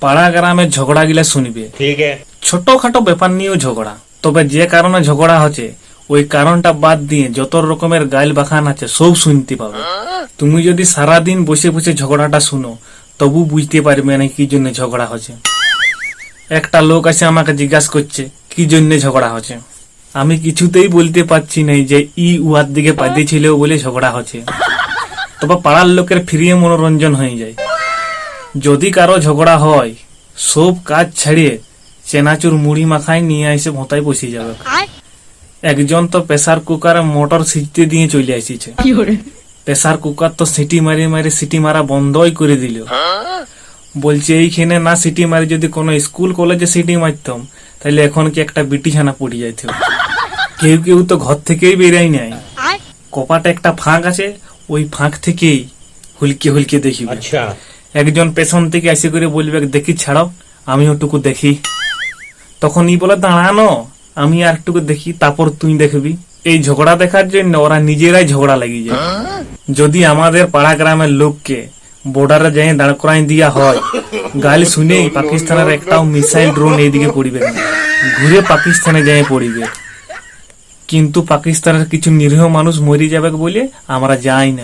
পাড়া গ্রামের ঝগড়া গিলা শুনবে। ছোটখাটো ব্যাপার নিয়েও ঝগড়া। তবে যে কারণে ঝগড়া হচ্ছে ওই কারণটা বাদ দিয়ে যত রকমের গাইল বাখান আছে সব শুনতে পাবে। তুমি যদি সারাদিন বসে বসে ঝগড়াটা শুনো তবু বুঝতে পারবে না কি জন্য ঝগড়া হচ্ছে। একটা লোক আছে আমাকে জিজ্ঞাসা করছে কি জন্য ঝগড়া হচ্ছে? আমি কিছুতেই বলতে পারছি না যে ই উহার দিকে পাঠিয়েছিল বলে ঝগড়া হচ্ছে। তবে পাড়ার লোকের ফিরিয়ে মনোরঞ্জন হয়ে যায়। যদি কারও ঝগড়া হয় সব কাজ ছাড়িয়ে চেনাচুর মুড়ি মাখায় নিয়ে আইসে ভোঁতায় বসে যাবে। একজন তো প্রেসার কুকারে মোটর সিটতে দিয়ে চলে আসিছে প্রেসার কুকার তো সিটি মারি মারি সিটি মারা বন্ধই করে দিল। বলছে এইখানে না সিটি মারি যদি কোনো স্কুল কলেজে সিটি মারতাম তাহলে এখন কি একটা বিটিছানা পড়ে যাইত? কেউ কেউ তো ঘর থেকেই বেরাই নাই। কপাটে একটা ফাঁক আছে ওই ফাঁক থেকেই হুলকে হুলকে দেখি আচ্ছা। একজন পেছন থেকে এসে করে বলবে, দেখি, ছাড়াও, আমি ওটুকু দেখি। তখন ই বলে, দাঁড়ানো, আমি আর একটুকু দেখি, তারপর তুই দেখবি। এই ঝগড়া দেখার জন্য ওরা নিজেরাই ঝগড়া লাগিয়ে যায়। যদি আমাদের পাড়া গ্রামের লোককে বর্ডারে যাই দাঁড় করাই দিয়া হয়, গালি শুনেই পাকিস্তানের একটাও মিসাইল ড্রোন এইদিকে পড়িবে না। ঘুরে পাকিস্তানে যাই পড়িবে। কিন্তু পাকিস্তানের কিছু নিরীহ মানুষ মরে যাবে বলে আমরা যাই না।